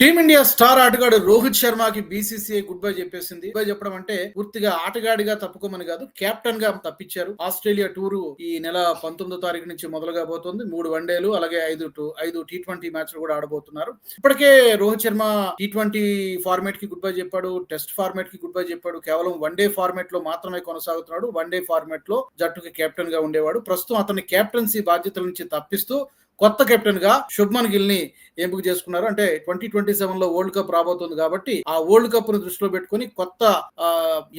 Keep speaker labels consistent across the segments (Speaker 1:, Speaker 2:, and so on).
Speaker 1: Team India star ఆటగాడు రోహిత్ శర్మకి BCCI good bye చెప్పేసింది. గుడ్ బై చెప్పడం అంటే పూర్తిగా ఆటగాడిగా తప్పుకోమని కాదు కెప్టెన్గా తప్పించారు. ఆస్ట్రేలియా టూరు ఈ నెల పంతొమ్మిదో తారీఖు నుంచి మొదలుగా పోతుంది. మూడు వన్డేలు అలాగే ఐదు ఐదు టీ ట్వంటీ మ్యాచ్లు కూడా ఆడబోతున్నారు. ఇప్పటికే రోహిత్ శర్మ టీ ట్వంటీ ఫార్మేట్కి గుడ్ బై చెప్పాడు టెస్ట్ ఫార్మేట్కి గుడ్ బై చెప్పాడు. కేవలం వన్ డే ఫార్మేట్లో మాత్రమే కొనసాగుతున్నాడు. వన్ డే ఫార్మేట్లో జట్టుకి కెప్టెన్గా ఉండేవాడు. ప్రస్తుతం అతని కెప్టెన్సీ బాధ్యతల నుంచి తప్పిస్తూ కొత్త కెప్టెన్గా శుభ్మన్ గిల్ని ఎంపిక చేసుకున్నారు. అంటే ట్వంటీ ట్వంటీ సెవెన్లో వరల్డ్ కప్ రాబోతుంది కాబట్టి ఆ వరల్డ్ కప్ను దృష్టిలో పెట్టుకుని కొత్త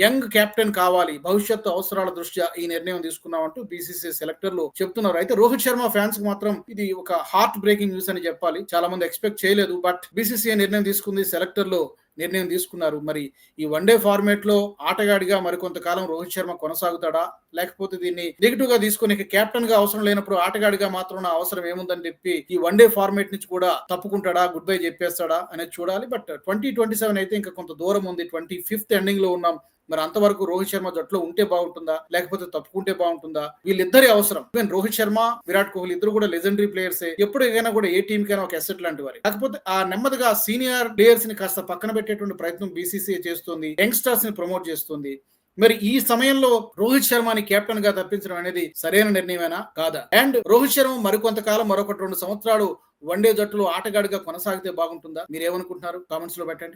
Speaker 1: యంగ్ కెప్టెన్ కావాలి భవిష్యత్తు అవసరాల దృష్ట్యా ఈ నిర్ణయం తీసుకున్నామంటూ బీసీసీ సెలెక్టర్లు చెప్తున్నారు. అయితే రోహిత్ శర్మ ఫ్యాన్స్కు మాత్రం ఇది ఒక హార్ట్ బ్రేకింగ్ న్యూస్ అని చెప్పాలి. చాలా మంది ఎక్స్పెక్ట్ చేయలేదు బట్ బీసీసీ నిర్ణయం తీసుకుంది సెలెక్టర్లు. నిర్ణయం తీసుకున్నారు. మరి ఈ వన్డే ఫార్మేట్లో ఆటగాడిగా మరికొంతకాలం రోహిత్ శర్మ కొనసాగుతాడా? లేకపోతే దీన్ని నెగిటివ్గా తీసుకుని కెప్టెన్గా అవసరం లేనప్పుడు ఆటగాడిగా మాత్రం నా అవసరం ఏముందని చెప్పి ఈ వన్డే ఫార్మేట్ నుంచి కూడా తప్పుకుంటాడా? Good bye చెప్పేస్తాడా? అనేది చూడాలి. బట్ ట్వంటీ ట్వంటీ సెవెన్ అయితే ఇంకా కొంత దూరం ఉంది. ట్వంటీ ఫిఫ్త్ ఎండింగ్లో ఉన్నాం. మరి అంతవరకు రోహిత్ శర్మ జట్లో ఉంటే బాగుంటుందా? లేకపోతే తప్పుకుంటే బాగుంటుందా? వీళ్ళిద్దరి అవసరం. ఈవెన్ రోహిత్ శర్మ విరాట్ కోహ్లీ ఇద్దరు కూడా లెజెండరీ ప్లేయర్స్ ఎప్పటికైనా కూడా ఏ టీమ్ కైనా ఒక అసెట్ లాంటి వారి. కాకపోతే ఆ నెమ్మదిగా సీనియర్ ప్లేయర్స్ని కాస్త పక్కన పెట్టేటువంటి ప్రయత్నం బీసీసీఐ చేస్తుంది. యంగ్స్టర్స్ని ప్రమోట్ చేస్తుంది. మరి ఈ సమయంలో రోహిత్ శర్మని కెప్టెన్గా తప్పించడం అనేది సరైన నిర్ణయమేనా? కాదా? అండ్ రోహిత్ శర్మ మరికొంతకాలం మరొకటి రెండు సంవత్సరాలు వన్డే జట్టులో ఆటగాడిగా కొనసాగితే బాగుంటుందా? మీరు ఏమనుకుంటున్నారు కామెంట్స్లో పెట్టండి.